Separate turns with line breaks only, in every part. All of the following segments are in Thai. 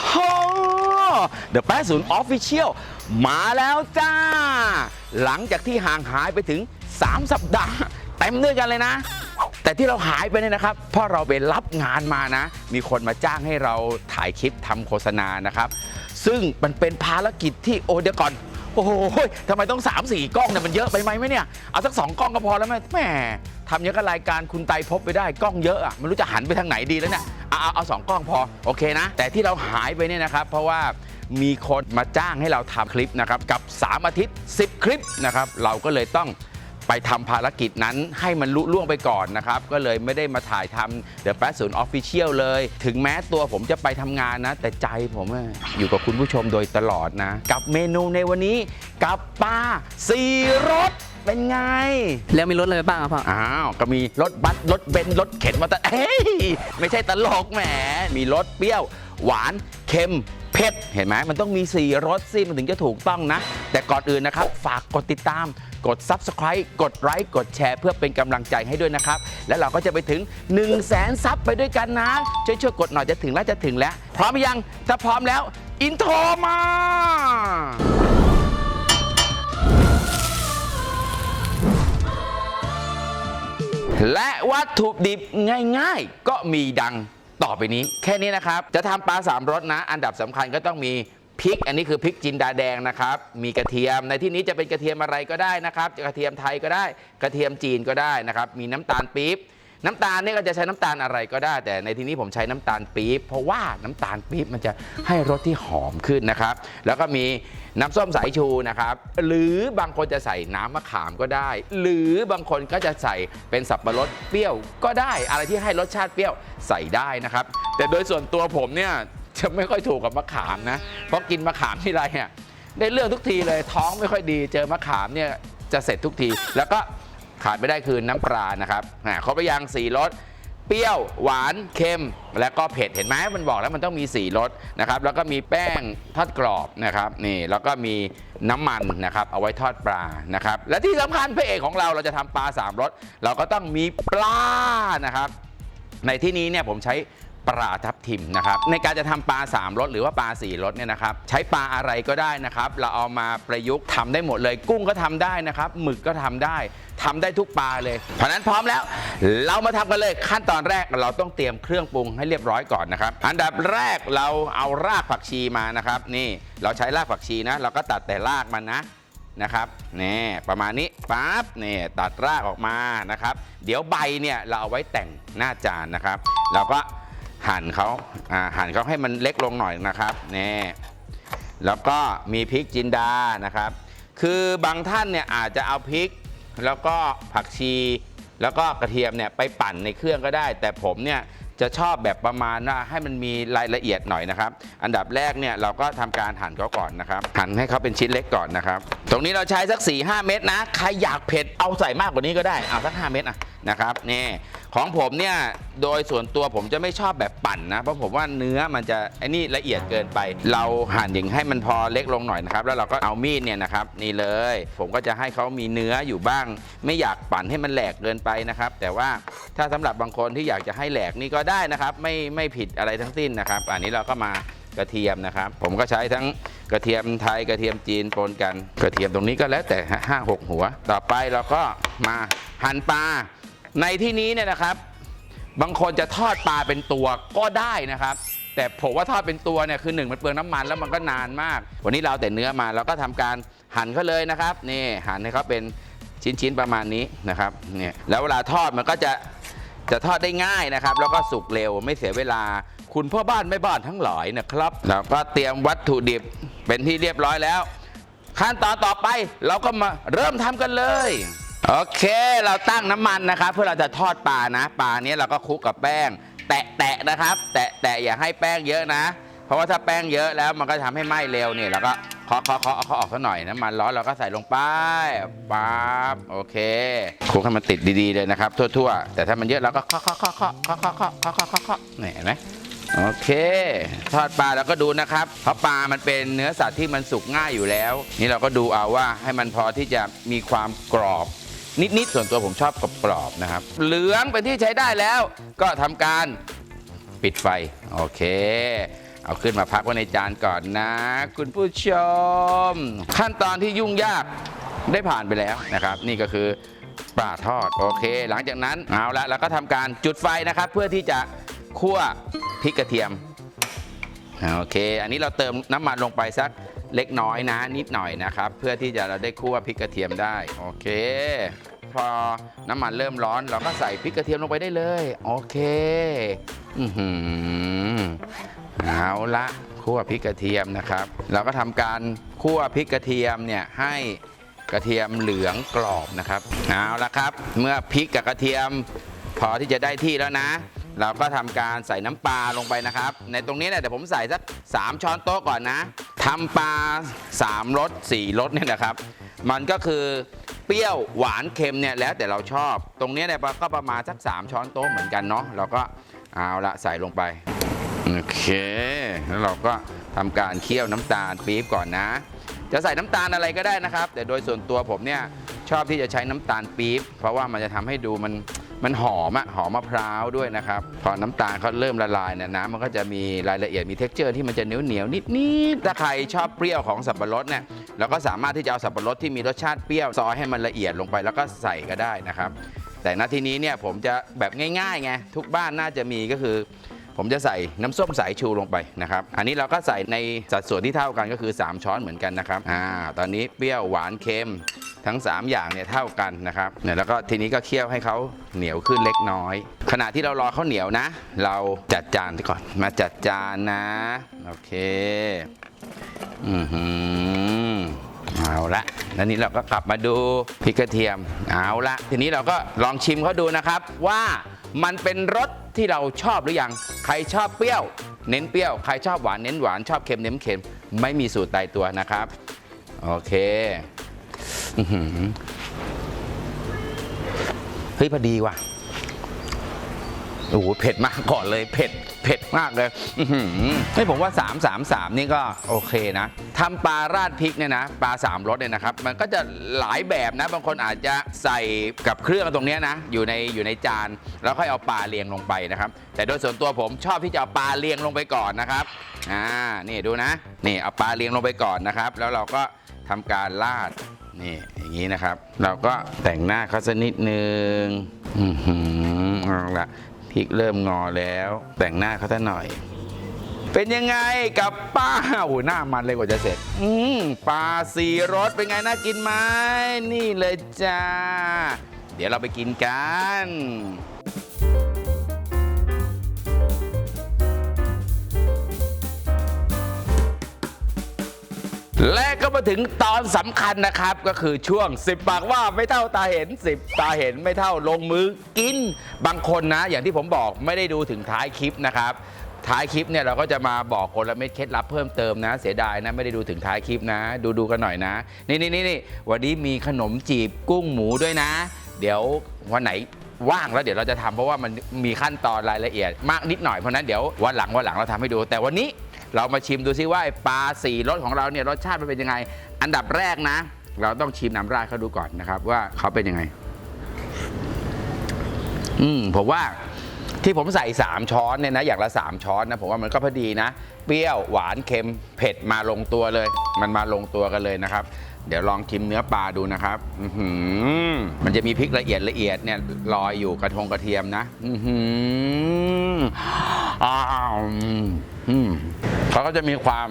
โห The 80 Official มาแล้วจ้า หลังจากที่ห่างหายไปถึง 3 สัปดาห์ เต็มด้วยกันเลยนะ แต่ที่เราหายไปเนี่ยนะครับ เพราะเราไปรับงานมานะ มีคนมาจ้างให้เราถ่ายคลิปทำโฆษณานะครับ ซึ่งมันเป็นภารกิจที่โอเดียวก่อนโอ้โหทำไมต้อง 3 4 กล้องเนี่ยมันเยอะไปไหมเนี่ย เอาสัก 2 กล้องก็พอแล้วไหมแหมทำอยังกับรายการคุณไตพบไปได้กล้องเยอะอะไม่รู้จะหันไปทางไหนดีแล้วเนี่ย เอาเอาเอาสองกล้องพอโอเคนะ แต่ที่เราหายไปเนี่ยนะครับ เพราะว่ามีคนมาจ้างให้เราทำคลิปนะครับ กับ 3 อาทิตย์ 10 คลิปนะครับ เราก็เลยต้องไปทำภารกิจนั้นให้มันลุล่วงไปก่อนนะครับ ก็เลยไม่ได้มาถ่ายทำ The 80 Official เชียลเลย ถึงแม้ตัวผมจะไปทำงานนะ แต่ใจผมอะอยู่กับคุณผู้ชมโดยตลอดนะ กับเมนูในวันนี้กับปลาสี่รส เป็นไง
แล้วมีรถอะไรบ้างครับพ่อ
อ้าว ก็มีรถบัสรถเบนซ์รถเข็นมาแต่เฮ้ย ไม่ใช่ตลกแหม มีรสเปรี้ยว หวาน เค็ม เผ็ด เห็นไหม มันต้องมี 4รสสิมันถึงจะถูกต้องนะ แต่ก่อนอื่นนะครับ ฝากกดติดตาม กด Subscribe กดไลค์กดแชร์เพื่อเป็นกำลังใจให้ด้วยนะครับ แล้วเราก็จะไปถึง 1 0 0 0 0แสนซับไปด้วยกันนะ ช่วยช่วยๆกดหน่อยจะถึงแล้วจะถึงแล้ว พร้อมหรือยัง ถ้าพร้อมแล้ว อินโทรมา และวัตถุดิบง่ายๆ ก็มีดังต่อไปนี้ แค่นี้นะครับ จะทำปลาสามรสนะ อันดับสำคัญก็ต้องมีพริก อันนี้คือพริกจินดาแดงนะครับ มีกระเทียมในที่นี้จะเป็นกระเทียมอะไรก็ได้นะครับจะกระเทียมไทยก็ได้ กระเทียมจีนก็ได้นะครับ มีน้ำตาลปี๊บ น้ำตาลเนี่ยก็จะใช้น้ำตาลอะไรก็ได้ แต่ในที่นี้ผมใช้น้ำตาลปี๊บเพราะว่าน้ำตาลปี๊บมันจะให้รสที่หอมขึ้นนะครับ แล้วก็มีน้ำส้มสายชูนะครับ หรือบางคนจะใส่น้ำมะขามก็ได้ หรือบางคนก็จะใส่เป็นสับปะรดเปรี้ยวก็ได้ อะไรที่ให้รสชาติเปรี้ยวใส่ได้นะครับ แต่โดยส่วนตัวผมเนี่ยจะไม่ค่อยถูกกับมะขามนะ เพราะกินมะขามที่ไรเนี่ยได้เรื่องทุกทีเลยท้องไม่ค่อยดี เจอมะขามเนี่ยจะเสร็จทุกทีแล้วก็ ขาดไม่ได้คือน้ำปลานะครับเขาครบไปยังสี่รสเปรี้ยวหวานเค็ม และก็เผ็ดเห็นไหมมันบอกแล้วมันต้องมีสี่รสนะครับ แล้วก็มีแป้งทอดกรอบนะครับนี่แล้วก็มีน้ำมันนะครับ เอาไว้ทอดปลานะครับ และที่สำคัญพระเอกของเราเราจะทำปลาสามรสเราก็ต้องมีปลานะครับ ในที่นี้เนี่ยผมใช้ ปลาทับทิมนะครับในการจะทำปลา3รสหรือว่าปลา4รสเนี่ยนะครับใช้ปลาอะไรก็ได้นะครับ เราเอามาประยุกต์ทำได้หมดเลย กุ้งก็ทำได้นะครับหมึกก็ทำได้ทำได้ทุกปลาเลย เพราะนั้นพร้อมแล้ว เรามาทำกันเลยขั้นตอนแรกเราต้องเตรียมเครื่องปรุงให้เรียบร้อยก่อนนะครับ อันดับแรกเราเอารากผักชีมานะครับ นี่เราใช้รากผักชีนะ เราก็ตัดแต่รากมันนะนะครับนี่ประมาณนี้ปั๊บนี่ตัดรากออกมานะครับ เดี๋ยวใบเนี่ยเราเอาไว้แต่งหน้าจานนะครับ เราก็ หั่นเขาอ่าหั่นเขาให้มันเล็กลงหน่อยนะครับนี่แล้วก็มีพริกจินดานะครับ คือบางท่านเนี่ยอาจจะเอาพริก แล้วก็ผักชี แล้วก็กระเทียมเนี่ยไปปั่นในเครื่องก็ได้ แต่ผมเนี่ยจะชอบแบบประมาณว่าให้มันมีรายละเอียดหน่อยนะครับ อันดับแรกเนี่ยเราก็ทำการหั่นเขาก่อนนะครับ หั่นให้เขาเป็นชิ้นเล็กก่อนนะครับ ตรงนี้เราใช้สัก4 5เม็ดนะ ใครอยากเผ็ดเอาใส่มากกว่านี้ก็ได้ เอาสัก 5 เม็ดอะ นะครับนี่ของผมเนี่ยโดยส่วนตัวผมจะไม่ชอบแบบปั่นนะ เพราะผมว่าเนื้อมันจะไอ้นี่ละเอียดเกินไป เราหั่นอย่างให้มันพอเล็กลงหน่อยนะครับ แล้วเราก็เอามีดเนี่ยนะครับ นี่เลย ผมก็จะให้เขามีเนื้ออยู่บ้าง ไม่อยากปั่นให้มันแหลกเกินไปนะครับ แต่ว่าถ้าสำหรับบางคนที่อยากจะให้แหลกนี่ก็ได้นะครับ ไม่ไม่ผิดอะไรทั้งสิ้นนะครับ อันนี้เราก็มากระเทียมนะครับ ผมก็ใช้ทั้งกระเทียมไทยกระเทียมจีนปนกัน กระเทียมตรงนี้ก็แล้วแต่ห้าหกหัว ต่อไปเราก็มาหั่นปลา ในที่นี้เนี่ยนะครับ บางคนจะทอดปลาเป็นตัวก็ได้นะครับ แต่ผมว่าทอดเป็นตัวเนี่ยคือหนึ่งมันเปลืองน้ำมันแล้วมันก็นานมาก วันนี้เราแต่เนื้อมาเราก็ทำการหั่นเขาเลยนะครับนี่หั่นให้เขาเป็นชิ้นๆประมาณนี้นะครับเนี่ยแล้วเวลาทอดมันก็จะจะทอดได้ง่ายนะครับ แล้วก็สุกเร็วไม่เสียเวลา คุณพ่อบ้านแม่บ้านทั้งหลายนะครับเราก็เตรียมวัตถุดิบเป็นที่เรียบร้อยแล้ว ขั้นตอนต่อไปเราก็มาเริ่มทำกันเลย โอเค เราตั้งน้ำมันนะครับ เพื่อเราจะทอดปลานะ ปลาเนี้ยเราก็คลุกกับแป้ง แตะแตะนะครับ แตะแตะอย่าให้แป้งเยอะนะ เพราะว่าถ้าแป้งเยอะแล้วมันก็ทำให้ไหม้เร็วเนี่ยเราก็เคาะเคาะเคาะเอาเขาออกสักหน่อยน้ำมันร้อนเราก็ใส่ลงไปปั๊บโอเคคลุกให้มันติดดีๆเลยนะครับ ทั่วๆ แต่ถ้ามันเยอะเราก็เคาะเคาะเคาะเคาะเคาะเคาะเคาะเคาะเคาะเคาะเคาะนี่เห็นไหมโอเค ทอดปลาแล้วก็ดูนะครับ เพราะปลามันเป็นเนื้อสัตว์ที่มันสุกง่ายอยู่แล้ว นี่เราก็ดูเอาว่าให้มันพอที่จะมีความกรอบ นิด ๆ ส่วนตัวผมชอบกรอบๆนะครับ เหลืองเป็นที่ใช้ได้แล้ว ก็ทำการปิดไฟ โอเค เอาขึ้นมาพักไว้ในจานก่อนนะ คุณผู้ชม ขั้นตอนที่ยุ่งยากได้ผ่านไปแล้วนะครับ นี่ก็คือปลาทอด โอเค หลังจากนั้นเอาละเราก็ทำการจุดไฟนะครับ เพื่อที่จะคั่วพริกกระเทียมโอเค อันนี้เราเติมน้ำมันลงไปสัก เล็กน้อยนะนิดหน่อยนะครับ เพื่อที่จะเราได้คั่วพริกกระเทียมได้โอเค พอน้ำมันเริ่มร้อนเราก็ใส่พริกกระเทียมลงไปได้เลยโอเคอือหือเอาละคั่วพริกกระเทียมนะครับ เราก็ทำการคั่วพริกกระเทียมเนี่ยให้กระเทียมเหลืองกรอบนะครับเอาละครับ เมื่อพริกกับกระเทียม พอที่จะได้ที่แล้วนะ เราก็ทำการใส่น้ำปลาลงไปนะครับ ในตรงนี้เนี่ยเดี๋ยวผมใส่สัก3ช้อนโต๊ะก่อนนะ ทำปลา3รส4รสเนี่ยนะครับ มันก็คือเปรี้ยวหวานเค็มเนี่ยแล้วแต่เราชอบ ตรงนี้เนี่ยก็ประมาณสัก 3 ช้อนโต๊ะเหมือนกันเนาะเราก็เอาละใส่ลงไป โอเค แล้วเราก็ทำการเคี่ยวน้ำตาลปี๊บก่อนนะ จะใส่น้ำตาลอะไรก็ได้นะครับ แต่โดยส่วนตัวผมเนี่ยชอบที่จะใช้น้ำตาลปี๊บเพราะว่ามันจะทำให้ดูมัน มันหอมอะหอมมะพร้าวด้วยนะครับ พอน้ำตาลเขาเริ่มละลายเนี่ยน้ำมันก็จะมีรายละเอียดมีเท็กเจอร์ที่มันจะเหนียวเหนียวนิดนิดๆถ้าใครชอบเปรี้ยวของสับปะรดเนี่ยเราก็สามารถที่จะเอาสับปะรดที่มีรสชาติเปรี้ยวซอยให้มันละเอียดลงไปแล้วก็ใส่ก็ได้นะครับ แต่ณที่นี้เนี่ยผมจะแบบง่ายๆไงทุกบ้านน่าจะมีก็คือ ผมจะใส่น้ำส้มสายชูลงไปนะครับ อันนี้เราก็ใส่ในสัดส่วนที่เท่ากันก็คือ 3 ช้อนเหมือนกันนะครับ อ่า ตอนนี้เปรี้ยวหวานเค็มทั้ง 3 อย่างเนี่ยเท่ากันนะครับเนี่ยแล้วก็ทีนี้ก็เคี่ยวให้เขาเหนียวขึ้นเล็กน้อย ขณะที่เรารอเขาเหนียวนะ เราจัดจานก่อน มาจัดจานนะ โอเค อือหือเอาละแล้วนี้เราก็กลับมาดูพริกกระเทียม เอาละทีนี้เราก็ลองชิมเขาดูนะครับว่ามันเป็นรส ที่เราชอบหรือยัง ใครชอบเปรี้ยว เน้นเปรี้ยว ใครชอบหวานเน้นหวาน ชอบเค็มเน้นเค็ม ไม่มีสูตรตายตัวนะครับ โอเคเฮ้ยพอดีว่ะ โอ้โหเผ็ดมากก่อนเลยเผ็ดเผ็ดมากเลยอื้อหือไม่ผมว่า 3 3 3 นี่ก็โอเคนะทำปลาราดพริกเนี่ยนะปลาสามรสเนี่ยนะครับ มันก็จะหลายแบบนะ บางคนอาจจะใส่กับเครื่องตรงนี้นะ อยู่ในอยู่ในจาน แล้วค่อยเอาปลาเรียงลงไปนะครับ แต่โดยส่วนตัวผมชอบที่จะเอาปลาเรียงลงไปก่อนนะครับอ่านี่ดูนะนี่เอาปลาเรียงลงไปก่อนนะครับ แล้วเราก็ทำการราดนี่อย่างนี้นะครับ เราก็แต่งหน้าเขาสักนิดนึงอือหือเอาละ ริกเริ่มงอแล้ว แต่งหน้าเขาซะหน่อย เป็นยังไงกับป้าโอ้โหหน้ามันเลยกว่าจะเสร็จ อืมปลาสีรสเป็นไงน่ากินไหมนี่เลยจ้า เดี๋ยวเราไปกินกัน และก็มาถึงตอนสำคัญนะครับก็คือช่วง 10 ปากว่าไม่เท่าตาเห็น 10 ตาเห็นไม่เท่าลงมือกินบางคนนะ อย่างที่ผมบอกไม่ได้ดูถึงท้ายคลิปนะครับ ท้ายคลิปเนี่ยเราก็จะมาบอกกละเม็ดเคล็ดลับเพิ่มเติมนะ เสียดายนะไม่ได้ดูถึงท้ายคลิปนะ ดูดูกันหน่อยนะ นี่นี่นี่นี่วันนี้มีขนมจีบกุ้งหมูด้วยนะ เดี๋ยววันไหนว่างแล้วเดี๋ยวเราจะทำเพราะว่ามันมีขั้นตอนรายละเอียดมากนิดหน่อยเพราะฉะนั้นเดี๋ยววันหลังวันหลังเราทำให้ดู แต่วันนี้ เรามาชิมดูซิว่าไอ้ปลาสี่รสของเราเนี่ยรสชาติมันเป็นยังไง อันดับแรกนะ เราต้องชิมน้ำราดเขาดูก่อนนะครับ ว่าเขาเป็นยังไง อืมผมว่าที่ผมใส่ 3 ช้อนเนี่ยนะอย่างละ 3 ช้อนนะผมว่ามันก็พอดีนะ เปรี้ยวหวานเค็มเผ็ดมาลงตัวเลย มันมาลงตัวกันเลยนะครับ เดี๋ยวลองชิมเนื้อปลาดูนะครับอื้อหือมันจะมีพริกละเอียดละเอียดเนี่ยลอยอยู่กระทงกระเทียมนะอื้อหืออ้าวอืมเขาก็จะมีความ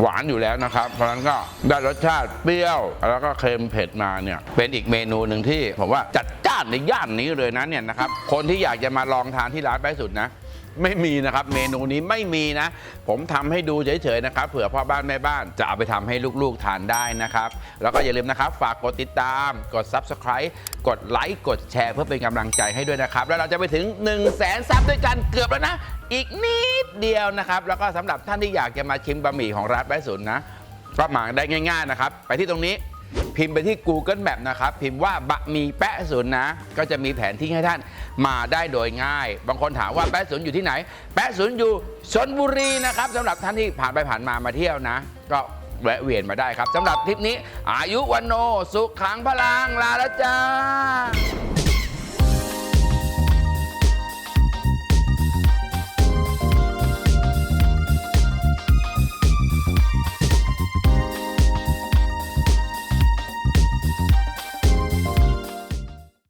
หวานอยู่แล้วนะครับ เพราะฉะนั้นก็ได้รสชาติเปรี้ยว แล้วก็เค็มเผ็ดมาเนี่ย เป็นอีกเมนูหนึ่งที่ผมว่าจัดานในย่านนี้เลยนะเนี่ยนะครับ คนที่อยากจะมาลองทานที่ร้านไปสุดนะ ไม่มีนะครับเมนูนี้ไม่มีนะ ผมทำให้ดูเฉยๆนะครับเผื่อพ่อบ้านแม่บ้านจะเอาไปทำให้ลูกๆทานได้นะครับ แล้วก็อย่าลืมนะครับ ฝากกดติดตาม กด Subscribe กดไลค์กดแชร์เพื่อเป็นกำลังใจให้ด้วยนะครับ แล้วเราจะไปถึง 1 0 0 0 0แสนซับด้วยกันเกือบแล้วนะ อีกนิดเดียวนะครับ แล้วก็สำหรับท่านที่อยากจะมาชิมบะหมี่ของร้านแป๊ะสุนนะ ก็มาได้ง่าย ๆ นะครับ ไปที่ตรงนี้ พิมพ์ไปที่ Google Map นะครับ พิมพ์ว่าบะหมี่แปะศูนย์นะ ก็จะมีแผนที่ให้ท่านมาได้โดยง่าย บางคนถามว่าแปะศูนย์อยู่ที่ไหน แปะศูนย์อยู่ชนบุรีนะครับสำหรับท่านที่ผ่านไปผ่านมามาเที่ยวนะ ก็แวะเวียนมาได้ครับสำหรับทริปนี้ อายุวันโนสุขขังพลังลาแล้วจ้า